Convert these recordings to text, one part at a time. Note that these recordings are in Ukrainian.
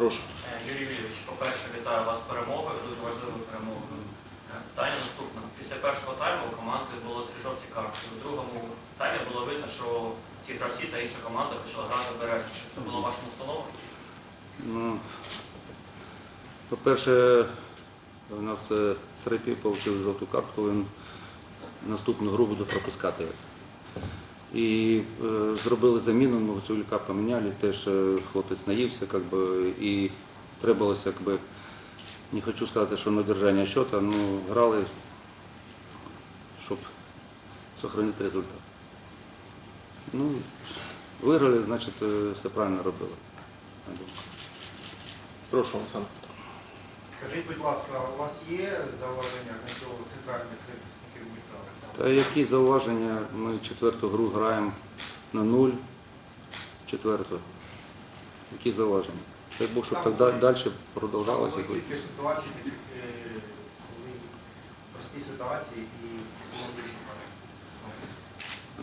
Прошу. Е, Юрій Юрійович, по-перше, вітаю вас з перемогою, дуже важливою перемогою. Е, Питання наступне. Після першого тайму у команди було три жовті картки. У другому таймі було видно, що ці гравці та інша команда почала грати обережніше. Це було вашим настановою? Ну, по-перше, у нас е, Серепій отримав жовту картку, він наступну гру буде пропускати. І е, зробили заміну, ми Гуцулюка поміняли, теж е, хлопець наївся, как би, і требувалося, як би, не хочу сказати, що на держання счета, ну, грали, щоб зберігати результат. Ну, виграли, значить, е, все правильно робили. Прошу, Олександр. Скажіть, будь ласка, у вас є зауваження до центральних захисників? Та які зауваження? Ми четверту гру граємо на нуль. Четверту. Які зауваження? Дай Бог, щоб так да- далі продовжалося. Були ситуацій, таких, е, коли прості ситуації і було дуже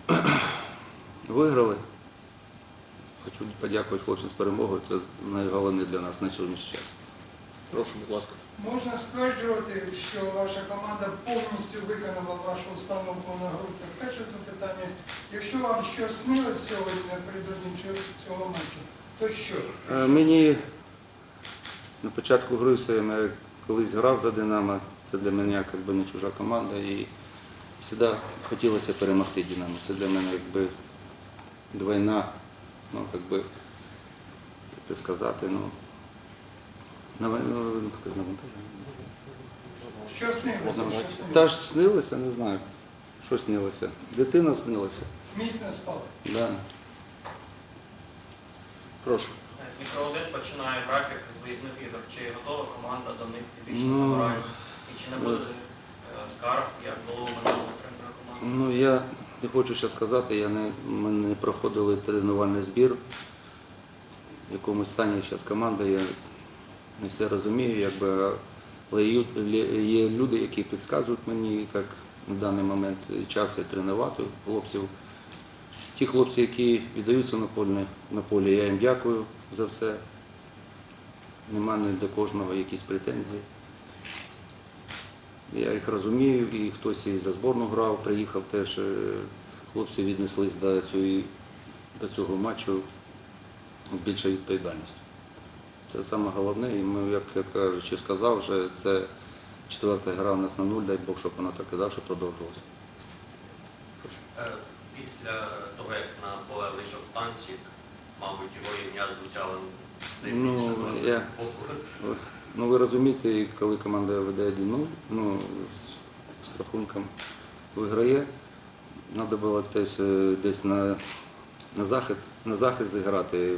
багато. Виграли. Хочу подякувати хлопцям з перемогою. Це найголовніше для нас на сьогоднішній час. Прошу, будь лааска. Можна стверджувати, що ваша команда повністю виконала вашу установку на гру. Перше запитання. Якщо вам щось снилось сьогодні напередодні цього- цього матчу, то що? Е, Мені на початку гри я колись грав за Динамо, це для мене якби не чужа команда і завжди хотілося перемогти Динамо. Це для мене якби двойна, ну якби, як це сказати, ну. Що снилося? Та ж снилося, не знаю, що снилося. Дитина снилася. Міцно спали. Да. Прошу. Е, 1 починає графік з виїзних ігор. Чи готова команда до них фізично Ну, морально? І чи не буде е, скарг, як було у минулого тренера команди? Ну я не хочу ще сказати, я не, ми не проходили тренувальний збір. В якомусь стані зараз команда, я не все розумію, якби, але є, люди, які підказують мені, як на даний момент час я тренувати хлопців. Ті хлопці, які віддаються на полі, на полі, я їм дякую за все. Нема ні до кожного якісь претензії. Я їх розумію, і хтось і за зборну грав, приїхав теж. е, Хлопці віднеслись до цього матчу з більшою відповідальністю. Це саме головне, і ми, як я кажучи, сказав, вже це четверта гра у нас на нуль, дай Бог, щоб вона так і далі продовжувалася. Е, Після того, як на поле вийшов танчик, мабуть, його ім'я звучало найбільше Ну, я- Ну ви розумієте, коли команда веде 1-0, ну, з рахунком виграє, треба було теж е, десь на, на, захист, на захист зіграти.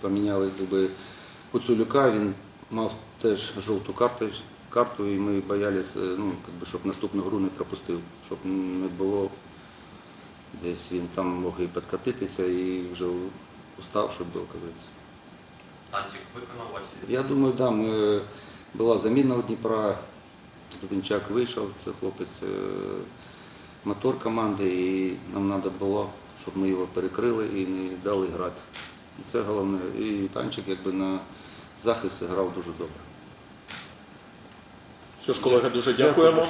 Поміняли якби, Гуцулюка, він мав теж жовту карту, карту і ми боялися, ну, якби, щоб наступну гру не пропустив, щоб не було десь він там мог і підкатитися і вже устав, щоб було кажеться. Танчик виконав ваші Я думаю, да, ми, була заміна у Дніпра, Дубінчак вийшов, це хлопець е, мотор команди, і нам треба було, щоб ми його перекрили і не дали грати. І це головне. І танчик якби на захист грав дуже добре. Що ж, колеги, дуже дякуємо.